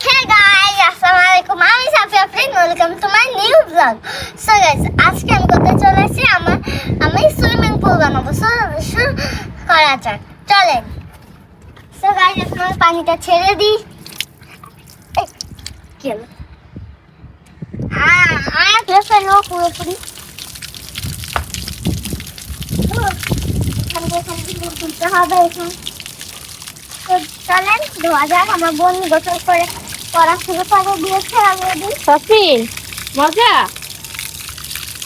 Hey guys, আসসালামু আলাইকুম আমি Safiya friend welcome to my new blog so guys আজকে আমি করতে চলে এসেছি আমার আমি সুইমিং পুল বানাবো। সো করা যাক। চলেন। সো গাইস এখন আমি পানিটা ছেড়ে দিই। কি আ- আর কে ফেলব পুরোপুরি। হবে এখন। চলেন ধোয়া যাক আমার বোন গোসল করে। পড়া শুরু করে দিয়েছে সাফিন মজা?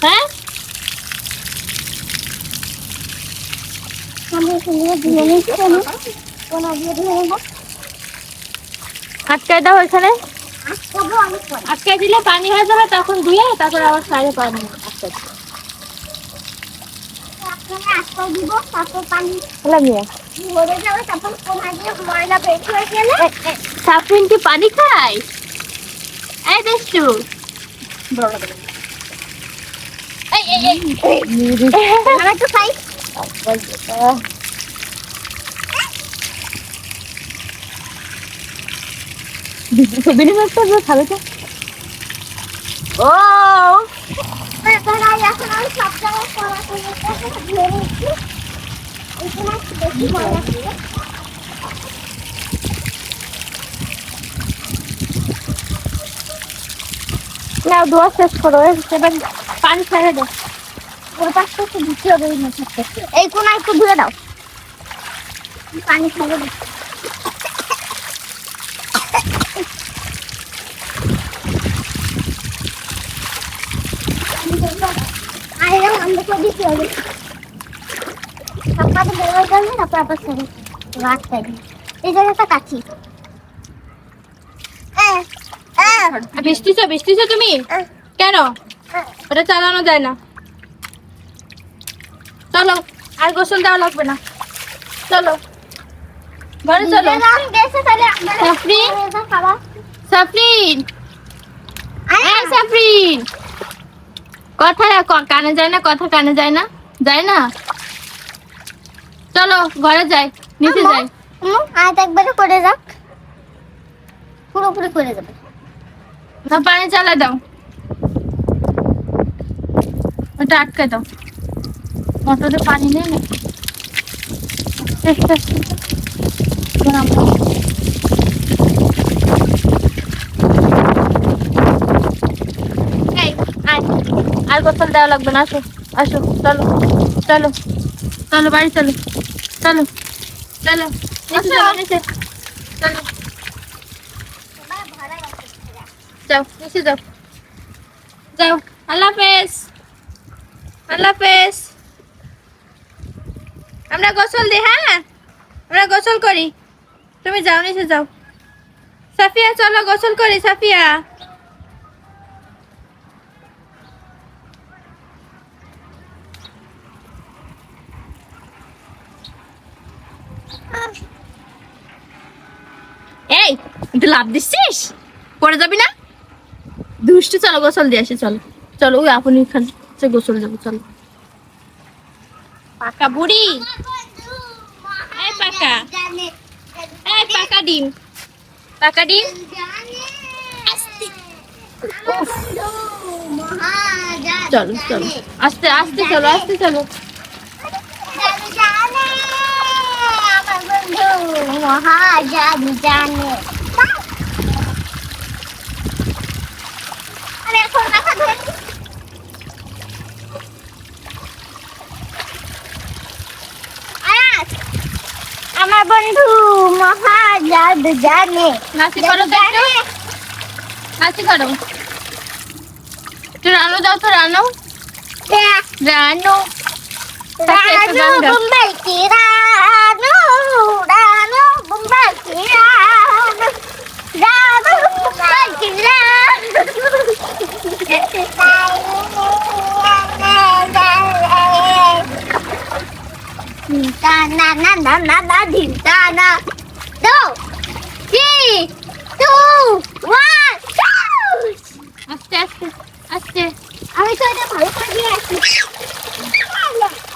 হ্যাঁ? দিয়ে দিয়ে দিয়ে আটকায় দাও পরে আটকায় দিলে পানি হয়ে যাবে তখন ধুয়ে তারপর আবার সাইডে পানি আটকায় আটকাও দিব তারপর পানি। হলাম যাবে তারপর কোনা দিয়ে ময়লা বের হয়ে গেলে সাফিন কি পানি খায়? এই দেশু। এই এই এই। আমি তো খাই। বিনিময় করবে খাবে তো ও এখন আমি সব জায়গায় পড়া করে নাও, দোয়া শেষ করো এবার পানি ছেড়ে দাও। ওর পাশটা একটু দিতে হবে এই কোনা একটু ধুয়ে দাও। পানি ছেড়ে দিই আর, এরকম দিতে হবে। হয়ে তারপর আবার ছেড়ে এই জায়গাটা কাছি হ্যাঁ হ্যাঁ বৃষ্টিছো বৃষ্টিছো তুমি? কেন? ওটা চালানো যায় না। চলো আর গোসল দেওয়া লাগবে না। চলো। ঘরে চলো। সাফরিন? এই সাফরিন! কথা কানে যায় না কথা কানে যায় না যায় না? চলো ঘরে যাই নিচে যাই। আজ একবারে করে যাক। পুরোপুরি করে যাবে। না পানি চালা দাও। ওটা আটকে দাও। মোটরে পানি নেই না। আর গোসল দেওয়া লাগবে না আসো আসো চলো চলো চলো বাড়ি চলো। চলো চলো চলো যাও নিচে যাও। যাও আল্লাহ হাফেজ আল্লাহ হাফেজ। আমরা গোসল দিই হ্যাঁ? আমরা গোসল করি। তুমি যাও নিচে যাও। সাফিয়া চলো গোসল করি সাফিয়া এই তুই লাভ দিচ্ছিস? পরে যাবি না? দুষ্টু চলো গোসল দিয়ে আসি চলো। চলো ওই আপনি খাচ্ছে গোসল যাব চলো। পাকা বুড়ি? এই পাকা। এই পাকা ডিম। পাকা ডিম? চলো চলো। আস্তে আস্তে চলো আস্তে চলো। মহাজানি জানে আরে এখন রাখা ধরে আয়াস, আমার বন্ধু মহাজাদ জানে নাচি করো তো একটু নাচি করো একটু রানো দাও তো রানো রানো রানু বুম্বাই কি Ranu na na din ta na. Two, three,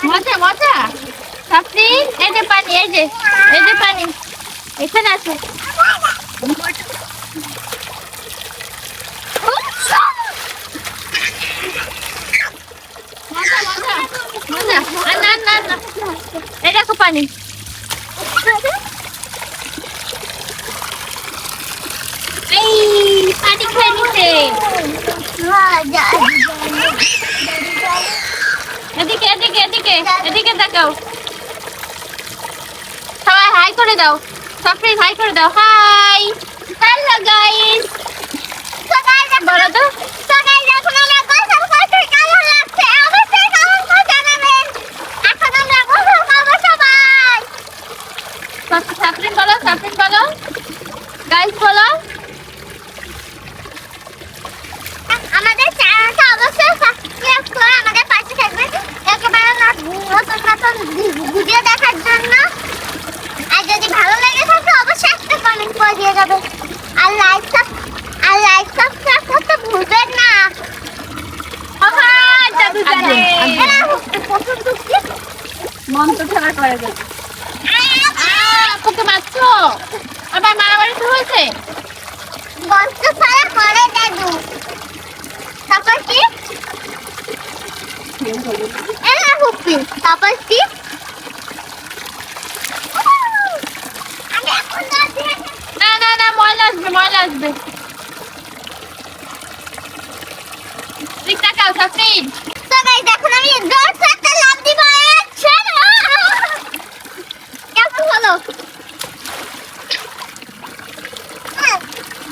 মজা মজা। আপনি এই যে পানি এই পানি। এখানে আছে না না না। এই দেখো এদিকে দেখাও সবাই হাই করে দাও। সাফরিন হাই করে দাও। হাই। হ্যালো গাইস বলো তো। সাফরিন বলো সাফরিন বলো গাইস বলো আমাদের চ্যানেলটা অবশ্যই সাবস্ক্রাইব করে আমাদের পাশে থাকবেন একেবারে নতুন নতুন ভিডিও দেখার জন্য আর যদি ভালো লেগে থাকে অবশ্যই একটা কমেন্ট করে দিয়ে যাবেন আর লাইক আর লাইক সাবস্ক্রাইব করতে ভুলবেন না আহা জাদু জানে এরা প্রথম ঢুকছি মন্ত্র খেলা করে গেল আপুকে মারছো আবার মারামারি শুরু হয়েছে? গল্প ছাড়া করে দাদু। তারপর কি? এরা হুপি। তারপর কি? আমি এখন না না না ময়লা আসবে ময়লা আসবে। ঠিক তাকাও সাফরিন তো গাইস এখন আমি জোর একটা লাভ দিব আচ্ছা হলো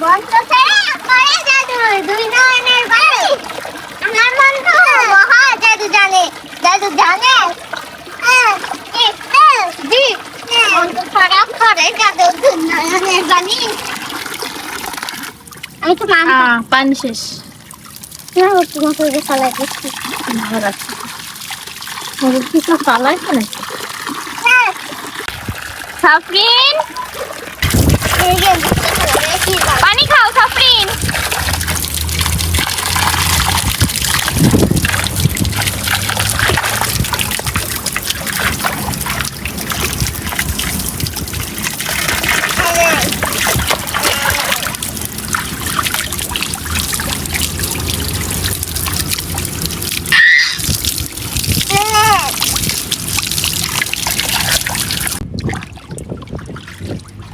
বন্ধ ছেড়ে করে জাদু দুই নয়নের বাড়ি আমার বন্ধু মহা জাদু জানে জাদু জানে এ, এ, জি, বন্ধ খারাপ করে জাদু দুই নয়নের বাণী আমি তো মান পানি শেষ না তোমাকে ফলাই দিচ্ছি ভালো লাগছে। ওদের কি সব নাকি সাফরিন এই যে কি পানি খাও সাফরিন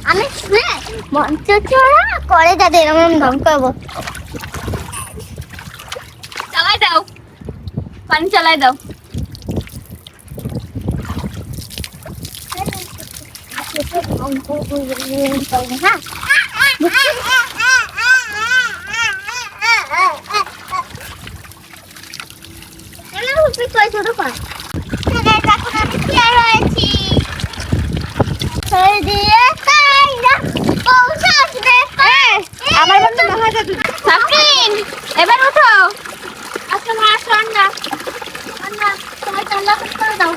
আমি শুনে মঞ্চ চড়া করে তাদের এরকম ধম করব চালাই দাও পানি চালাই দাও হ্যাঁ ছোট কর এখন আমি ক্লিয়ার হয়েছি ছেড়ে দিয়ে তাই না পৌঁছে আসবে আমার বন্ধু মহাজাদু সাফরিন এবার উঠো। আসো মা আসো আন্না। আন্না তোমার করে দাও।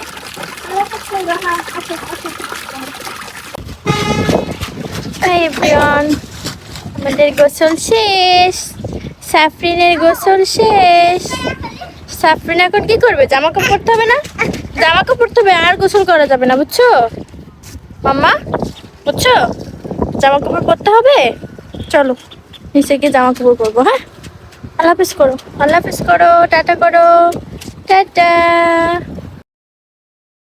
হ্যাঁ আমাদের গোসল শেষ। সাফরিনের গোসল শেষ। সাফরিন এখন কি করবে? জামা কাপড় পরতে হবে না? জামা কাপড় পরতে হবে আর গোসল করা যাবে না বুঝছ? মাম্মা বুঝছ? জামা কাপড় পরতে হবে? চলো। নিচে গিয়ে জামা কাপড় পরবো হ্যাঁ? আল্লাহ হাফিজ করো, আল্লাহ হাফিজ করো, টাটা করো, টাটা।